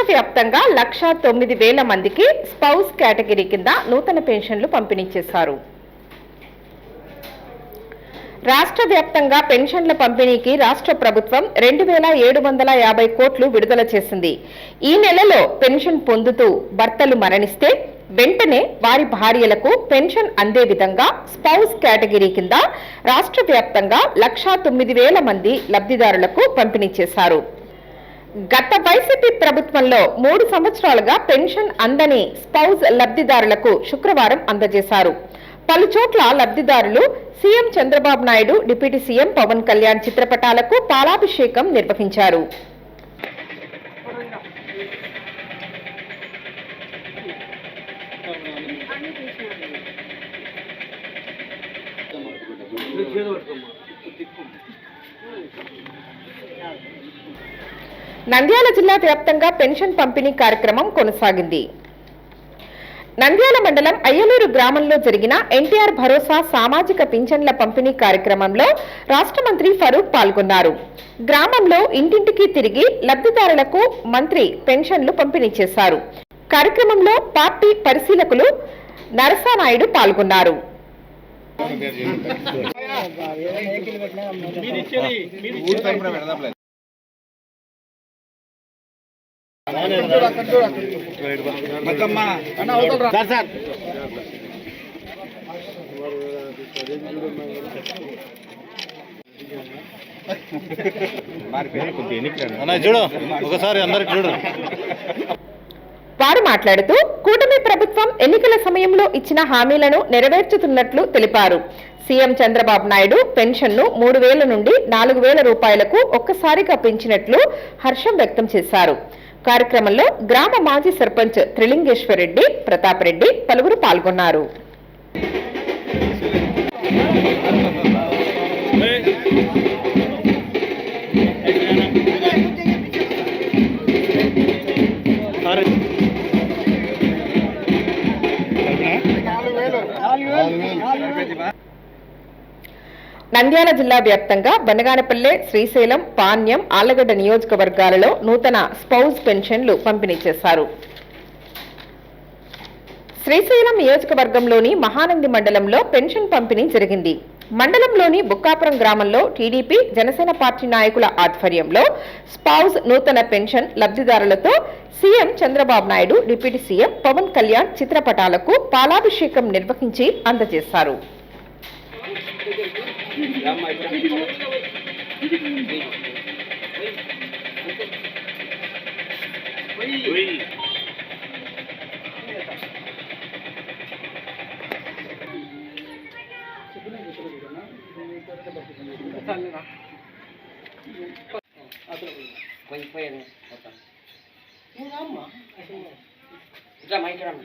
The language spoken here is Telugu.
రాష్ట్ర వ్యాప్తంగా లక్ష తొమ్మిది వేల మందికి స్పౌస్ కేటగిరీ కింద నూతన పెన్షన్లు పంపిణీ చేశారు రాష్ట్ర వ్యాప్తంగా పెన్షన్ల పంపిణీకి రాష్ట్ర ప్రభుత్వం రెండు వేల ఏడు వందల యాభై కోట్లు విడుదల చేసింది. ఈ నెలలో పెన్షన్ పొందుతూ భర్తలు మరణిస్తే వెంటనే వారి భార్యలకు పెన్షన్ అందే విధంగా స్పౌస్ కేటగిరీ కింద రాష్ట్ర వ్యాప్తంగా లక్షా తొమ్మిది వేల మంది లబ్ధిదారులకు పంపిణీ చేశారు. గత వైసీపీ ప్రభుత్వంలో మూడు సంవత్సరాలుగా పెన్షన్ అందని స్పౌజ్ లబ్ధిదారులకు శుక్రవారం అందజేశారు. పలు చోట్ల లబ్ధిదారులు CM Chandrababu Naidu deputy CM Pawan Kalyan చిత్రపటాలకు పాలాభిషేకం నిర్వహించారు. నంద్యాల జిల్లా వ్యాప్తంగా పెన్షన్ పంపిణీ కార్యక్రమం కొనసాగింది. నంద్యాల మండలం అయ్యలూరు గ్రామంలో జరిగిన ఎన్టీఆర్ భరోసా సామాజిక పింఛన్ల పంపిణీ కార్యక్రమంలో రాష్ట్ర మంత్రి ఫరూక్ పాల్గొన్నారు. గ్రామంలో ఇంటింటికి తిరిగి లబ్ధిదారులకు మంత్రి పెన్షన్లు పంపిణీ చేశారు. కార్యక్రమంలో పార్టీ పరిశీలకులు నరసానాయుడు పాల్గొన్నారు. చూడు ఒకసారి అందరికి చూడు. వారు మాట్లాడుతూ కూటమి ప్రభుత్వం ఎన్నికల సమయంలో ఇచ్చిన హామీలను నెరవేర్చుతున్నట్లు తెలిపారు. సీఎం చంద్రబాబు నాయుడు పెన్షన్ను మూడు వేల నుండి నాలుగు వేల రూపాయలకు ఒక్కసారిగా పెంచినట్లు హర్షం వ్యక్తం చేశారు. కార్యక్రమంలో గ్రామ మాజీ సర్పంచ్ త్రిలింగేశ్వరరెడ్డి ప్రతాప్ రెడ్డి పలువురు పాల్గొన్నారు. నంద్యాల జిల్లా వ్యాప్తంగా బనగానపల్లె శ్రీశైలం పాణ్యం ఆలగడ్డ నియోజకవర్గాలలో నూతన స్పౌజ్ పెన్షన్లు పంపిణీ చేశారు. శ్రీశైలం నియోజకవర్గంలోని మహానంది మండలంలో పెన్షన్ పంపిణీ జరిగింది. మండలంలోని బుక్కాపురం గ్రామంలో టీడీపీ జనసేన పార్టీ నాయకుల ఆధ్వర్యంలో స్పౌజ్ నూతన pension లబ్ధిదారులతో CM Chandrababu Naidu deputy CM Pawan Kalyan చిత్రపటాలకు పాలాభిషేకం నిర్వహించి అందజేశారు. Lama itu. Wih. Kau yang drama.